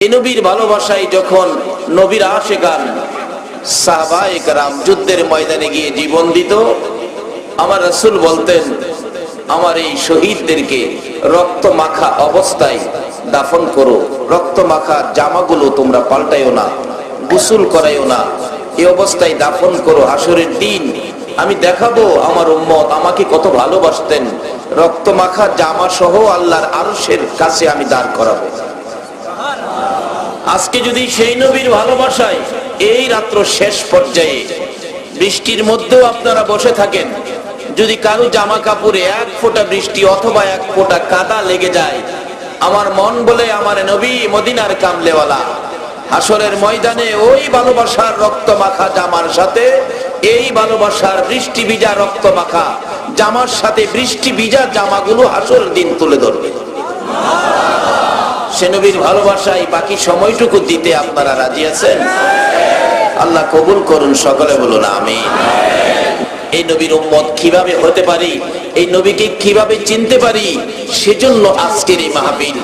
এই নবীর ভালোবাসায় যখন নবীর আশেকান কারাম যুদ্ধের ময়দানে গিয়ে জীবন দিত, আমার রাসূল বলতেন, আমার এই শহীদদেরকে রক্ত মাখা অবস্থায় দাফন করো। রক্ত মাখা জামাগুলো তোমরা পাল্টাইও না, গোসল করাইও না। এই অবস্থায় দাফন করো হাসরের দিন। আমি দেখাবো আমার উম্মত আমাকে কত ভালোবাসতেন। রক্ত মাখা জামা সহ আল্লাহর আরশের কাছে আমি দাঁড় করাবো। আজকে যদি সেই নবীর ভালোবাসায় এই রাত্র শেষ পর্যায়ে বৃষ্টির মধ্যেও আপনারা বসে থাকেন, যদি কারও জামা কাপড়ে এক ফোঁটা বৃষ্টি অথবা এক ফোঁটা কাদা লেগে যায়, আমার মন বলে আমার নবী মদিনার কামলেওয়ালা। হাসরের ময়দানে ওই ভালোবাসার রক্ত মাখা জামার সাথে, এই ভালোবাসার বৃষ্টি ভিজা রক্ত মাখা জামার সাথে বৃষ্টি ভিজা জামাগুলো হাসর দিন তুলে ধরবে। সে নবীর ভালোবাসায় বাকি সময়টুকু দিতে আপনারা রাজি আছেন? আল্লাহ কবুল করুন, সকলে বলুন আমি এই নবীর উম্মত কীভাবে হতে পারি? এই নবীকে কীভাবে চিনতে পারি? সেজন্য আজকের এই মাহফিল।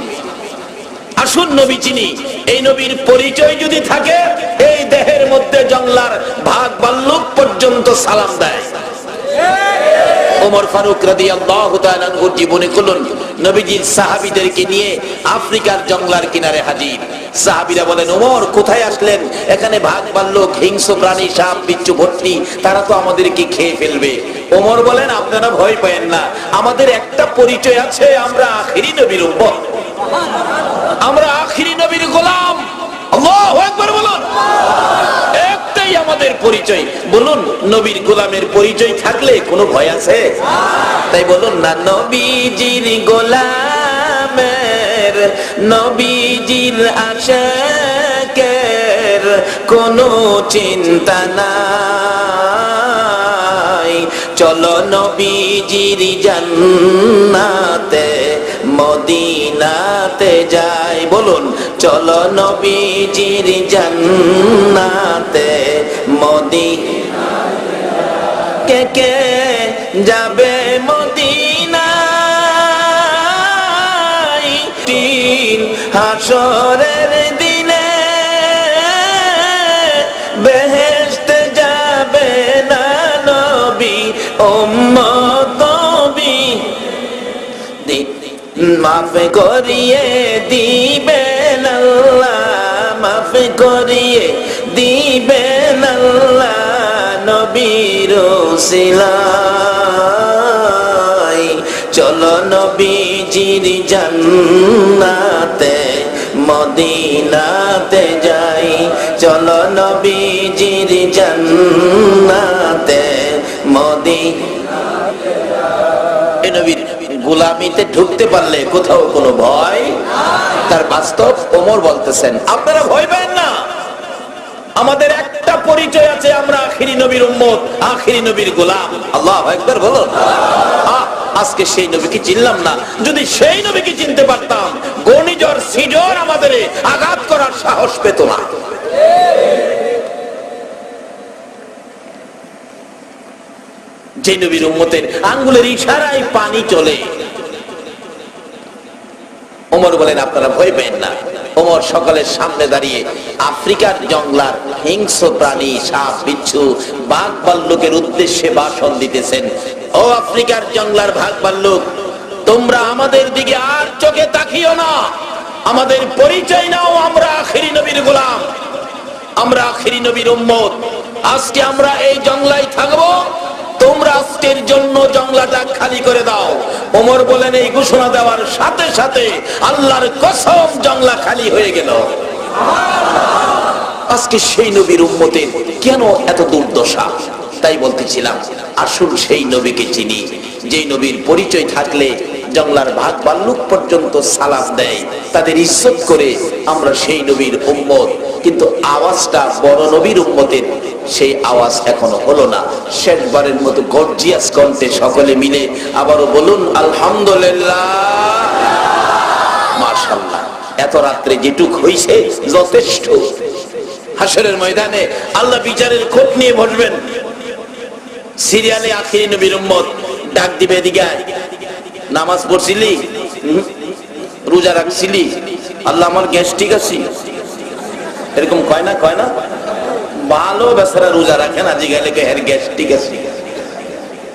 আসুন নবী চিনি, এই নবীর পরিচয় যদি থাকে, এই দেহের মধ্যে জংলার ভাগ বাল্লুক পর্যন্ত সালাম দেয়। ওমর ফারুক রাদিয়াল্লাহু তাআলা আনহুর জীবনে খুলুন। নবীজির সাহাবীদেরকে নিয়ে আফ্রিকার জঙ্গলার কিনারে হাজির। সাহাবীরা বলেন, ওমর, কোথায় আসলেন? এখানে ভাগ ভাল্লুক হিংস্র প্রাণী, সাপ, বিচ্ছু, ভর্তি, তারা তো আমাদেরকে খেয়ে ফেলবে। ওমর বলেন, আপনারা ভয় পায়েন না। আমাদের একটা পরিচয় আছে, আমরা আখিরি নবীর উম্মত। আমরা আখিরি নবীর গোলাম। আল্লাহু বলুন। একটাই আমাদের পরিচয়। বলুন, নবীর গোলামের পরিচয় থাকলে কোনো ভয় আছে? তাই বলুন না, নবীজির গোলামের, নবীজির আশেকের কোনো চিন্তা নাই। চলো নবীজির জান্নাতে মদিনাতে যাই, বলুন, চলো নবীজির জান্নাতে মদি কে কে যাবে মদিনায়? দিন হাসরের দিনে বেহেশতে যাবে না নবী, উম্মত মাফ করিয়ে দিবেন মাফ করিয়ে দিবেন আল্লাহ নবীর সিলাই চলো নবীজির জান্নাতে, মদিনাতে যাই। চলো নবীজির জান্নাতে গোলামিতে ঢুকতে পারলে কোথাও কোনো ভয় তার বাস্তব ওমর বলতেছেন আপনারা ভয় পান না। আমাদের একটা পরিচয় আছে আমরা আখিরি নবীর উম্মত আখিরি নবীর গোলাম। আল্লাহ একবার আহ, আজকে সেই নবীকে চিনলাম না। যদি সেই নবীকে চিনতে পারতাম গণিজর সিজর আমাদের আঘাত করার সাহস পেত না। যে নবীর উম্মতের আঙ্গুলের ইশারায় পানি চলে ওমর বলেন, আপনারা ভয় পেন না। ওমর সকালের সামনে দাঁড়িয়ে আফ্রিকার জংলার হিংস্র প্রাণী, সাপ, বিচ্ছু বাঘ ভাল্লুকের উদ্দেশ্যে ভাষণ দিতেছেন। ও আফ্রিকার জংলার ভাগ ভাল্লুক তোমরা আমাদের দিকে আর চোখে তাকিও না। আমাদের পরিচয় নাও, আমরা আখিরি নবীর গোলাম। আমরা আখিরি নবীর উম্মত। আজকে আমরা এই জংলায় থাকব তোমরা আজকের জন্য জংলাটা খালি করে দাও। ওমর বলেন, এই ঘোষণা দেওয়ার সাথে সাথে আল্লাহর কসম জংলা খালি হয়ে গেল। আজকে সেই নবীর উম্মতের কেন এত দুর্দশা? তাই বলতেছিলাম আসল সেই নবীকে চিনি, যেই নবীর পরিচয় থাকলে জংলার ভাগ বাল্লুক পর্যন্ত সালাম দেয়, তাদের ইজ্জত করে আমরা সেই নবীর উম্মত। কিন্তু আওয়াজটা বড় নবীর উম্মতের। সেই আওয়াজ এখনও হলো না। শেষবারের মতো গর্জিয়াস কণ্ঠে সকলে মিলে আবারও বলুন, আলহামদুলিল্লাহ। মাশাল্লাহ এত রাত্রে যেটুক হইছে যথেষ্ট। হাসরের ময়দানে আল্লাহ বিচারের খোঁজ নিয়ে বসবেন। সিরিয়ালে আখিরি নবীর উম্মত ডাক দিবে এদিকে। নামাজ পড়ছিলি? রোজা রাখছিলি? আল্লাহ আমার গ্যাস্ট্রিক আছে। এরকম কয় না কয় না? ভালো বেচারা রোজা রাখে না জিগাইলে হের গ্যাস্ট্রিক আছে।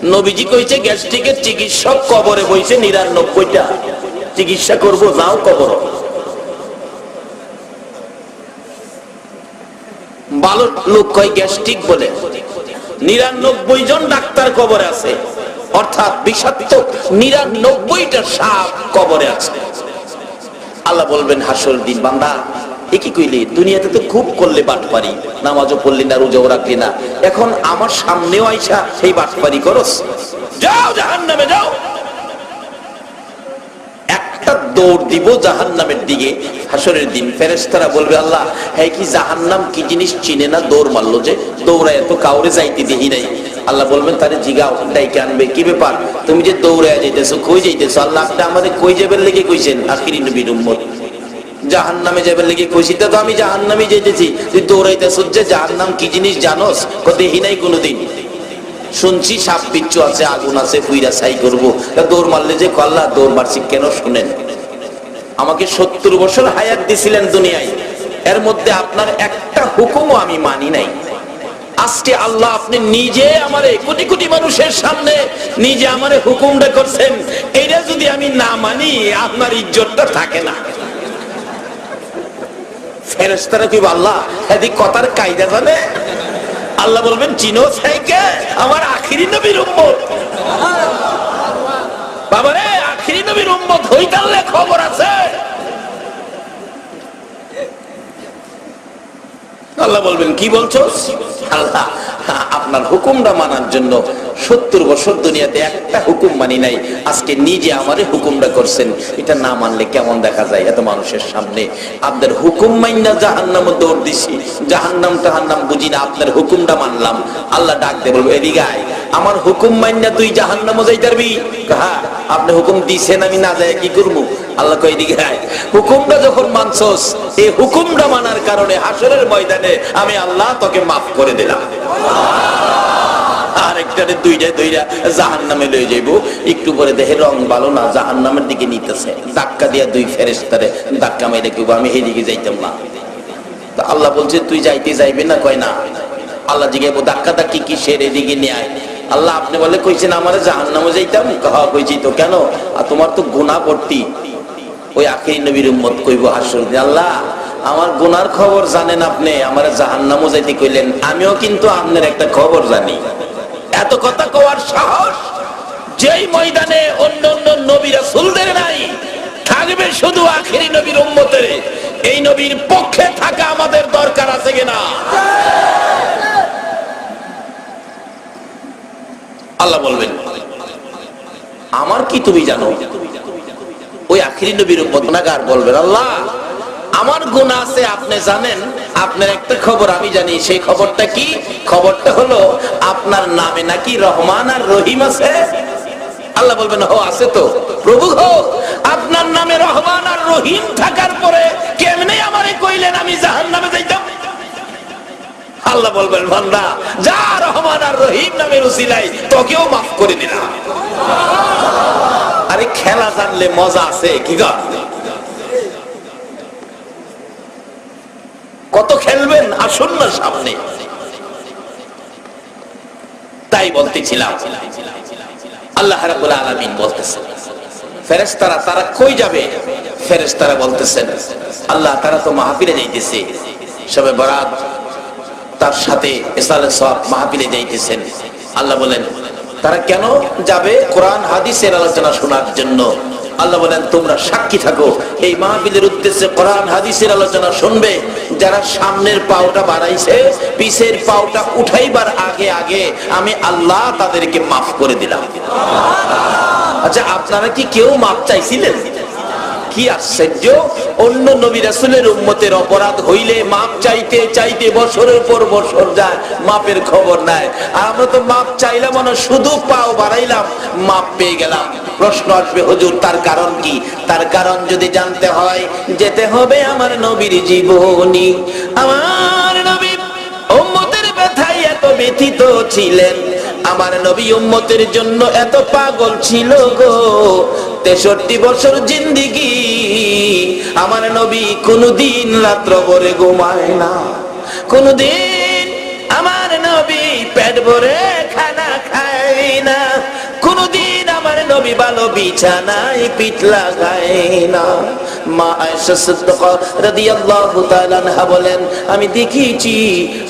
নবীজি কইছে, গ্যাস্ট্রিকের চিকিৎসক কবরে বইছে নিরানব্বইটা। চিকিৎসা করব, যাও কবর। ভালো লোক কয়, গ্যাস্ট্রিক বলে। নিরানব্বই জন ডাক্তার কবরে আছে। অর্থাৎ বিষাক্ত নিরানব্বইটা সাপ কবরে আছে। আল্লাহ বলবেন হাসর দিন, বান্দা। এ কি কইলি, দুনিয়াতে তো খুব করলে বাট পারি, নামাজও পড়লি না, রোজাও রাখলি না। এখন আমার সামনেও আইসা সেই বাট পারি করস। যাও জাহান নামে যাও দৌড় দিব জাহান নামের দিকে, হাসরের দিন। ফেরেস্তারা বলবে, আল্লাহ হ্যাঁ কি জাহান নাম কি জিনিস চিনে না দৌড় মারলো যে? দৌড়ায় এত কাউরে যাইতে দেখি নাই। আল্লাহ বলবেন, তারে জিগাও, ডাইকে আনবে, কি ব্যাপার? তুমি যে দৌড়ে যাইতেছো, কই যাইতেছো? আল্লাহ আপনি আমাদের কই যাবেন লেগে কইছেন? আখিরি নবীর উম্মত। জাহান নামে যাবে লেগে কইছি তো আমি জাহান নামে যেতেছি তুই দৌড়াইতেছ যে জাহান নাম কি জিনিস জানোস? দেখি নাই কোনোদিন। শুনছি সাপ বিচ্ছু আছে, আগুন আছে ফুইরা ছাই করব। দৌড় মারলে যে কল্লা, দৌড় মারছি কেন শুনেন? আমাকে সত্তর বছর হায়াত দিছিলেন দুনিয়ায়। এর মধ্যে আপনার একটা হুকুমও আমি মানি নাই। আজকে আল্লাহ আপনি নিজে আমারে, কোটি কোটি মানুষের সামনে নিজে আমারে হুকুমটা করছেন। এটা যদি আমি না মানি, আপনার ইজ্জতটা থাকে না। ফেরেস্তারা কি আল্লাহ, এদিক কথার কায়দা জানে? আল্লাহ বলবেন, চিনো সাইকে, আমার আখিরি নবীর উম্মত। বাবারে, আখিরি নবীর উম্মত হইতালে খবর আছে। আল্লাহ বলবেন, কি বলছো? আল্লাহ আপনার হুকুমটা মানার জন্য সত্তর বছর দুনিয়াতে একটা হুকুম মানি নাই। আজকে নিজে আমারে হুকুমটা করছেন। এটা না মানলে কেমন দেখা যায় এত মানুষের সামনে? আপনার হুকুম মাইনা জাহান্নাম দৌড় দিছি। জাহান্নাম টাহান্নাম বুঝি না আপনার হুকুমটা মানলাম। আল্লাহ ডাক দে বলব এদিকে আমার হুকুম মাইনা তুই জাহান্নামও যাই পারবি? হ্যাঁ আপনি হুকুম দিছেন, আমি না যাই কি করব? আল্লাহ কই দিকে হুকুমটা যখন মানছস এই হুকুমটা মানার কারণে হাসরের ময়দানে আমি আল্লাহ তোকে মাফ করে দিলাম। আরেকটারে দুইটা দুইটা জাহান নামে লয়ে যাইবো। একটু পরে রং ভালো না জাহান নামের দিকে নিতেছে। ধাক্কা দিয়া দুই ফেরেস্তারে ধাক্কা মেরে কেউ আমি সেদিকে যাইতাম না। আল্লাহ বলছে, তুই যাইতে যাইবি না? কয়, না। আল্লাহ জিগাইবো ধাক্কা ধাক্কি কি সের এদিকে নিয়ে আল্লাহ আপনি বলে কইছেন, আমার জাহান নামে যাইতাম হ্যাঁ কইছি তো কেন? আর তোমার তো গুণা ভর্তি ওই আখিরি নবীর উম্মত কইব হাসর দিন, আল্লাহ আমার গুনার খবর জানেন আপনি আমার জাহান নামও যাইতে কইলেন আমিও কিন্তু আপনার একটা খবর জানি। এত কথা কওয়ার সাহস যেই ময়দানে অন্য অন্য নবী রাসূলদের নাই থাকবে শুধু আখেরি নবীর উম্মতের। এই নবীর পক্ষে থাকা আমাদের দরকার আছে কিনা? আল্লাহ বলবেন আমার কি তুমি জানো? আখিরি নবীর গুনাহগার বলবেন, আল্লাহ, আমার গুনাহ আছে, আপনি জানেন, আপনার একটা খবর আমি জানি, সেই খবরটা কি? খবরটা হলো, আপনার নামে নাকি রহমান আর রহিম আছে? আল্লাহ বলবেন, হো, আছে তো। প্রভু হো, আপনার নামে রহমান আর রহিম থাকার পরে কেমনে আমারে কইলেন আমি জাহান্নামে যাইতাম? আল্লাহ বলবেন, বান্দা, যা রহমান আর রহিম নামের উসিলাই তোকেও মাফ করে দিলাম। আরে খেলা জানলে মজা আছে, কি কত খেলবেন, আসুন না সামনে। তাই বলতেছিলাম, আল্লাহ রাব্বুল আলামিন বলতেছেন, ফেরেশতারা তারা কই যাবে? ফেরেশতারা বলতেছেন, আল্লাহ তারা তো মাহফিলে যাইতেছে। সবে বরাত তার সাথে ইসালে সব মাহফিলে যাইতেছেন। আল্লাহ বলেন তারা কেন যাবে? কোরআন, হাদিসের আলোচনা শোনার জন্য। আল্লাহ বলেন, তোমরা সাক্ষী থাকো। এই মাহবিলের উদ্দেশ্যে কোরআন, হাদিসের আলোচনা শুনবে। যারা সামনের পাওটা বাড়াইছে, পিছের পাওটা উঠাইবার আগে আগে আমি আল্লাহ তাদেরকে মাফ করে দিলাম। আচ্ছা আপনারা কি কেউ মাফ চাইছিলেন? কি আশ্চর্য? অন্য নবী রাসূলের উম্মতের অপরাধ হইলে মাপ চাইতে চাইতে বছরের পর বছর যায়, মাপের খবর নাই। আর আমরা তো মাপ চাইলাম না শুধু পাও বাড়াইলাম, মাপ পেয়ে গেলাম। প্রশ্ন আসবে, হুজুর, তার কারণ কি? তার কারণ যদি জানতে হয়, যেতে হবে আমার নবীর জীবনী। আমার নবী উম্মতের ব্যথায় এত ব্যথিত ছিলেন। আমার নবী উম্মতের জন্য এত পাগল ছিল গো। তেষট্টি বছর জিন্দিগি, আমার নবী কোনদিন রাত্র ভরে ঘুমায় না। কোনদিন আমার নবী পেট ভরে খানা খায় না। কোনদিন আমার নবী ভালো বিছানায় পিঠ লাগায় না। মা আয়েশা সিদ্দিকা রাদিয়াল্লাহু তাআলা আনহা বলেন, আমি দেখিছি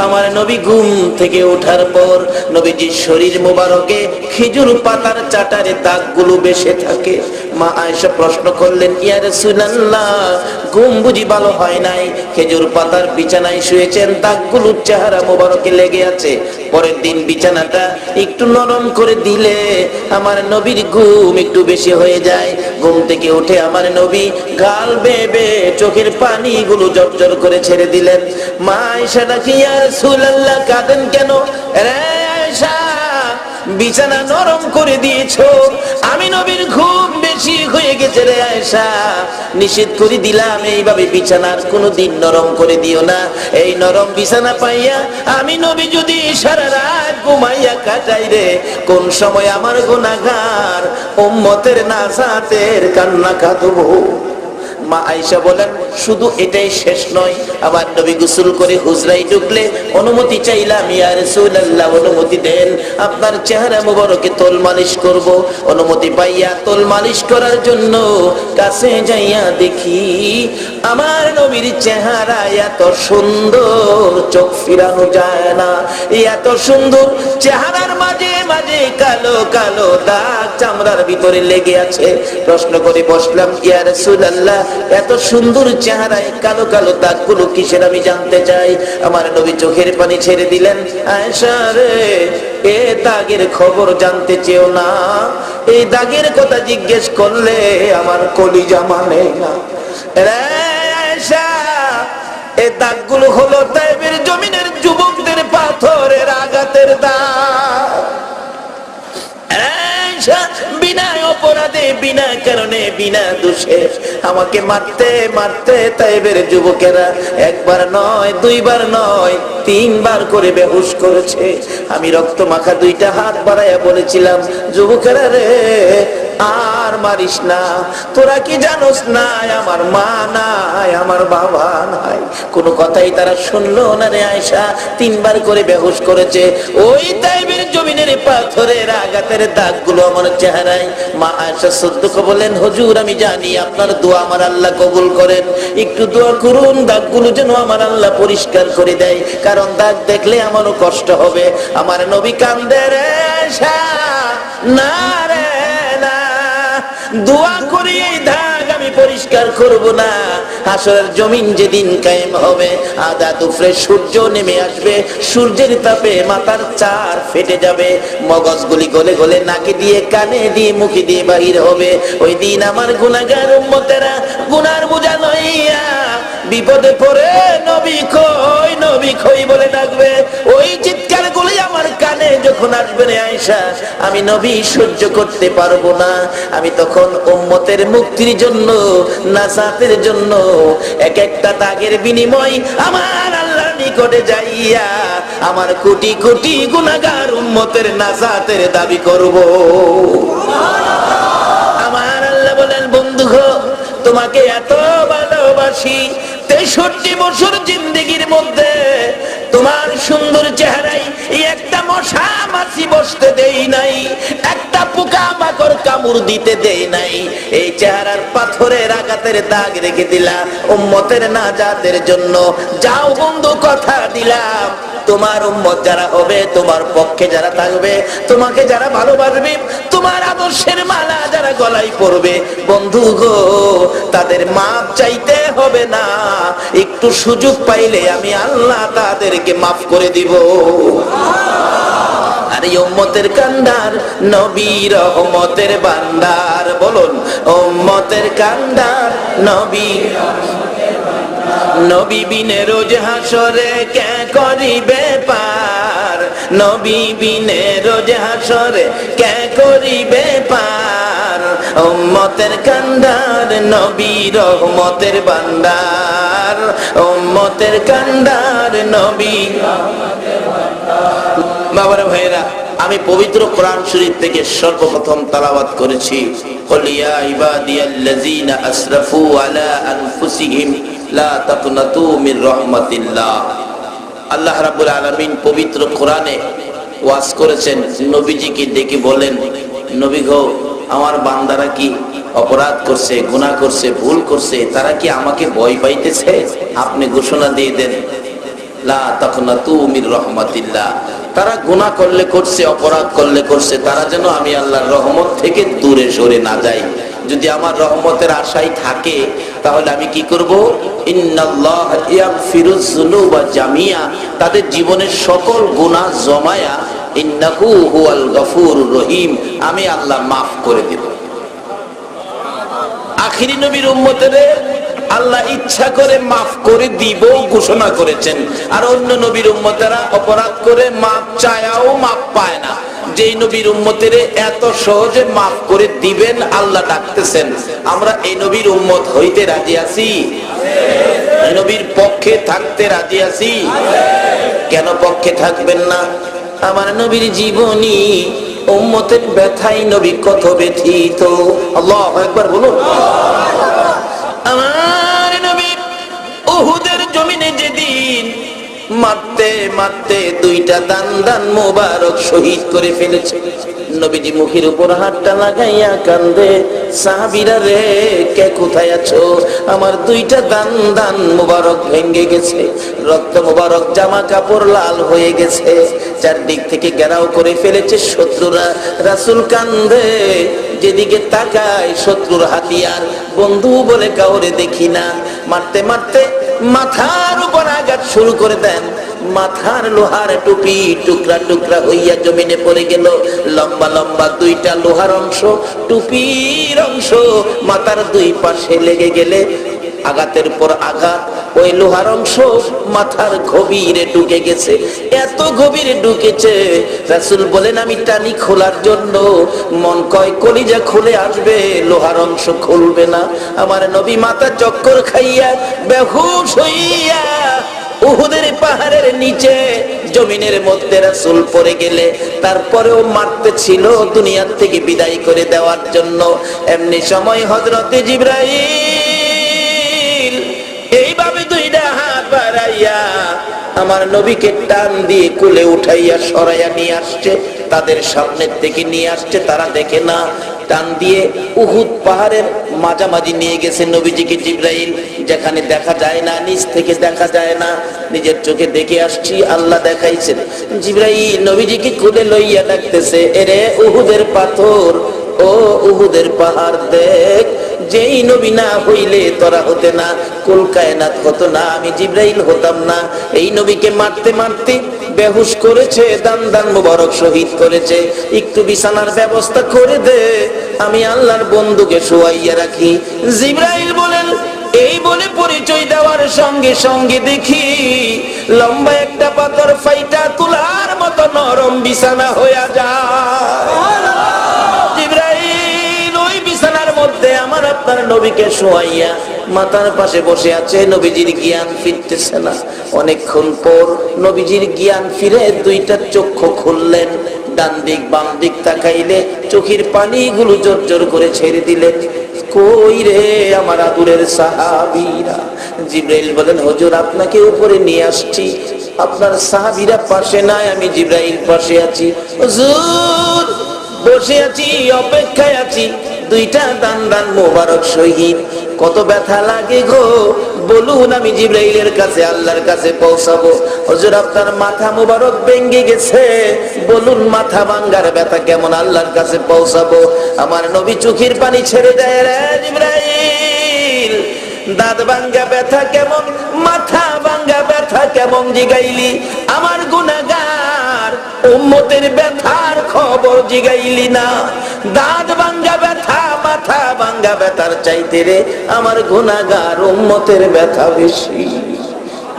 আমার নবী ঘুম থেকে ওঠার পর নবীজির শরীর মোবারকে খেজুর পাতার চাটারে দাগগুলো বেশে থাকে। মা আয়েশা প্রশ্ন করলেন, ইয়া রাসূলুল্লাহ, ঘুম বুঝি ভালো হয় নাই? খেজুর পাতার বিছানায় শুয়েছেন, দাগগুলোর চেহারা মোবারকে লেগে আছে। পরের দিন বিছানাটা একটু নরম করে দিলে আমার নবীর ঘুম একটু বেশি হয়ে যায়। ঘুম থেকে উঠে আমার নবী গাল বেবে চোখের পানিগুলো জর্জর করে ছেড়ে দিলেন। মা আয়েশা নাকি, ইয়া রাসূলুল্লাহ, কাঁদেন কেন? বিছানা নরম করে দিয়েছ। আমি নবীর ঘুম বেশি হয়ে গেছে রে আয়েশা। নিষেধ করে দিলাম, এইভাবে বিছানার কোনো দিন নরম করে দিও না। এই নরম বিছানা পাইয়া আমি নবী যদি সারা রাত ঘুমাইয়া কাটাই রে, কোন সময় আমার গুনাহগার উম্মতের নাসাতের কান্না কাঁদবো? মা আয়েশা বলেন, শুধু এটাই শেষ নয় আবার নবী গোসল করে হুজরাই ঢুকলে অনুমতি চাইলাম ইয়া রাসূলুল্লাহ অনুমতি দেন। আপনার চেহারা মোবারকে তোল মালিশ করব। অনুমতি পাইয়া তোল মালিশ করার জন্য কাছে যাইয়া দেখি আমার নবীর চেহারা এত সুন্দর, চোখ ফিরানো যায় না। এত সুন্দর, চেহারার মাঝে মাঝে কালো কালো দাগ চামড়ার ভিতরে লেগে আছে। প্রশ্ন করে বসলাম, ইয়া রাসূলুল্লাহ এত সুন্দর চেহারায় কালো কালো দাগগুলো কিসের আমি জানতে চাই? আমার নবী চোখের পানি ছেড়ে দিলেন এ দাগের খবর জানতে চেও না। এই দাগের কথা জিজ্ঞেস করলে আমার কলিজা মানে না। রে এই দাগগুলো হলো তাইবের জমিনের যুবকদের পাথরের আঘাতের দাগ। আয়েশা বিনা অপরাধে, বিনা কারণে, বিনা দোষে। আমাকে মারতে মারতে তাইবের যুবকেরা একবার নয়, দুইবার নয়, তিনবার করে বেহুশ করেছে। আমি রক্ত মাখা দুইটা হাত বাড়াইয়া বলেছিলাম, যুবকেরা রে আর মারিস না। তোরা কি জানোস না আমার মা নাই, আমার বাবা নাই। কোনো কথাই তারা শুনলো না রে আয়সা তিনবার করে বেহুশ করেছে। ওই তাইবের জমিনের পাথরের আঘাতের দাগগুলো আমার চেহারায়। মা আয়সা সদ্যক বলেন হুজুর, আমি জানি আপনার দোয়া আমার আল্লাহ কবুল করেন। একটু দোয়া করুন, দাগগুলো যেন আমার আল্লাহ পরিষ্কার করে দেয়। কারণ দাগ দেখলে আমারও কষ্ট হবে। আমার নবী কান্দে রে না দোয়া করি এই দাগ আমি পরিষ্কার করব না। হাসরের জমিন যেদিন কায়েম হবে আদা দুফরে সূর্য নেমে আসবে, সূর্যের তাপে মাথার চার ফেটে যাবে। মগজগুলি গলে গলে নাকে দিয়ে, কানে দিয়ে, মুখে দিয়ে বাহির হবে। ওই দিন আমার গুণাগার উম্মতেরা গুনার বোঝা লইয়া বিপদে পড়ে নবী কই নবী কই বলে ডাকবে? ওই চিৎকার গুলি আমার কানে যখন আসবে রে আয়েশা, আমি নবী সহ্য করতে পারব না। আমি তখন উম্মতের মুক্তির জন্য নাসাতের জন্য, এক একটা দাগের বিনিময় আমার আল্লাহর নিকটে যাইয়া, আমার কোটি কোটি গুনাহগার উম্মতের নাসাতের দাবি করব। আমার আল্লাহ বলেন বন্ধু তোমাকে এত ভালোবাসি তেষট্টি বছর জিন্দিগির মধ্যে তোমার সুন্দর চেহারাই এই একটা মশা মাছি বসতে দেই নাই, একটা পোকা মাকড় কামড় দিতে দেই নাই। এই চেহারার পাথরের আঘাতের দাগ রেখে দিলাম উম্মতের নাজাতের জন্য। যাও বন্ধু, কথা দিলাম। তোমার উম্মত যারা হবে, তোমার পক্ষে যারা থাকবে, তোমাকে যারা ভালোবাসবে, তোমার আদর্শের মালা যারা গলায় পড়বে বন্ধু গো, তাদের মাপ চাইতে হবে না। একটু সুযোগ পাইলে আমি আল্লাহ তাদেরকে মাফ করে দিব। আর উম্মতের কান্ডার নবী রহমতের বান্দার, বলুন, উম্মতের কান্ডার নবী নবী বিনে রোজ হাসরে কে করিবে পার? নবী বিনে রোজ হাসরে কে করিবে পার? উম্মতের কান্দার নবী রহমতের বান্দার উম্মতের কান্দার নবী বাবার ভাইরা আমি পবিত্র কোরআন শরীফ থেকে সর্বপ্রথম তালাবাত করেছি। ইবাদিয়াল্লাযীনা আসরাফু আলা আনফুসিহিম। লা তাকনাতু মিন রহমাতিল্লাহ। আল্লাহ রাব্বুল আলামিন পবিত্র কোরআনে ওয়াজ করেছেন, নবীজিকে ডেকে বলেন, নবী গো, আমার বান্দারা কি অপরাধ করছে, গুনাহ করছে, ভুল করছে, তারা কি আমাকে ভয় পাইতেছে? আপনি ঘোষণা দিয়ে দেন, লা তাকনাতু মিন রহমাতিল্লাহ। তারা গুণা করলে করছে, অপরাধ করলে করছে, তারা যেন আমি আল্লাহর রহমত থেকে দূরে সরে না যাই। যদি আমার রহমতের আশায় থাকে তাহলে আমি কি করব? জামিয়া। তাদের জীবনের সকল গুনাহ জমায়া আমি আল্লাহ মাফ করে দেব। আখিরি নবীর আল্লাহ ইচ্ছা করে মাফ করে দিব ঘোষণা করেছেন। আর অন্য নবীর উম্মতেরা অপরাধ করে মাপ চায়াও মাপ পায় না। যেই নবীর উম্মতের এত সহজে মাফ করে দিবেন, আল্লাহ ডাকতেছেন। আমরা এই নবীর উম্মত হইতে রাজি আছি? এই নবীর পক্ষে থাকতে রাজি আছি? কেন পক্ষে থাকবেন না? আমার নবীর জীবনী, উম্মতের ব্যথাই নবী কত ব্যথিত। আল্লাহ একবার বলুন। আমার নবী উহুদের জমিনে যেদিন মারতে মারতে দুইটা দান দান মোবারক শহীদ করে ফেলেছে। নবীজি মুখের উপর হাতটা লাগাইয়া কান্দে, সাহাবিরা রে, কে কোথায় আছো? আমার দুইটা দান দান মোবারক ভেঙ্গে গেছে। রক্ত মোবারক, জামা কাপড় লাল হয়ে গেছে। চারদিক থেকে ঘেরাও করে ফেলেছে শত্রুরা। রাসুল কান্দে, যেদিকে তাকায় শত্রুর হাতিয়ার। বন্ধু বলে কাউরে দেখি না। মারতে মারতে মাথার উপর আঘাত শুরু করে দেন। মাথার লোহার টুপি, টুকরা টুকরা হইয়া জমিনে পড়ে গেল। লম্বা লম্বা দুইটা লোহার অংশ, টুপির অংশ মাথার দুই পাশে লেগে গেলে আঘাতের পর আঘাত, ওই লোহার অংশ মাথার গভীরে ঢুকে গেছে। এত গভীরে ঢুকেছে রাসুল বলেন, আমি টানি খোলার জন্য। মন কয়, কলিজা খুলে আসবে, লোহার অংশ খুলবে না। আমার নবী মাথা চক্কর খাইয়া, বেহুশ হইয়া উহুদের পাহাড়ের নিচে, জমিনের মধ্যে রাসুল পড়ে গেলে। তারপরেও মারতে ছিল দুনিয়ার থেকে বিদায় করে দেওয়ার জন্য। এমনি সময় হজরতে জিব্রাহিম বাড়াইয়া আমার নবীকে টান দিয়ে কুলে উঠাইয়া সরাইয়া নিয়ে আসছে, তাদের সামনের থেকে নিয়ে আসছে, তারা দেখে না। টান দিয়ে উহুদ পাহাড়ের মাঝামাঝি নিয়ে গেছে নবীজিকে জিব্রাইল, যেখানে দেখা যায় না, নিচ থেকে দেখা যায় না। নিজের চোখে দেখে আসছি, আল্লাহ দেখাইছেন। জিব্রাইল নবীজিকে কুলে লইয়া ডাকতেছে, এরে উহুদের পাথর, ও উহুদের পাহাড় দেখ যেই নবী না হইলে তোরা হতে না। কুল কায়নাত হতো না, আমি জিব্রাইল হতাম না। এই নবীকে মারতে মারতে বেহুশ করেছে, দান দান মুবারক শহীদ করেছে। একটু বিছানার ব্যবস্থা করে দে, আমি আল্লাহর বন্ধুকে শোয়াইয়া রাখি। জিব্রাইল বলেন, এই বলে পরিচয় দেওয়ার সঙ্গে সঙ্গে দেখি, লম্বা একটা পাথর ফাইটা তুলার মতো নরম বিছানা হইয়া যায়। আপনার নবীকে শোয়াইয়া মাথার পাশে বসে আছে, নবীজির জ্ঞান ফিরতেছে না। অনেকক্ষণ পর নবীজির জ্ঞান ফিরে দুইটা চক্ষু খুললেন, ডান দিক বাম দিক তাকাইলে চোখের পানিগুলো জোর জোর করে ছেড়ে দিলেন। কই রে আমার আদুরের সাহাবীরা? জিব্রাইল বলেন, হুজুর, আপনাকে উপরে নিয়ে আসছি। আপনার সাহাবীরা পাশে নাই, আমি জিব্রাইল পাশে আছি। হুজুর, বসে আছি, অপেক্ষায় আছি। দুইটা দান দান মোবারক শহীদ। কত ব্যথা লাগে গো। বলুন আমি জিব্রাইলের কাছে, আল্লাহর কাছে পৌঁছাবো। হজুর আপনার মাথা মোবারক ভেঙ্গে গেছে। বলুন মাথা ভাঙ্গার ব্যথা কেমন, আল্লাহর কাছে পৌঁছাবো। আমার নবী চোখের পানি ছেড়ে দেয়, রে জিব্রাইল, দাঁত ভাঙ্গা ব্যথা কেমন, মাথা ভাঙ্গা ব্যথা কেমন জিগাইলি? আমার গুনাগার উম্মতের ব্যথার খবর জিগাইলি না। দাঁত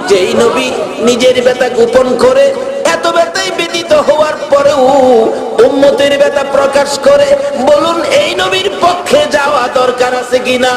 যেই নবী নিজের ব্যথা গোপন করে, এত হওয়ার উম্মতের ব্যথা প্রকাশ করে। বলুন, এই নবীর পক্ষে যাওয়া দরকার আছে কিনা?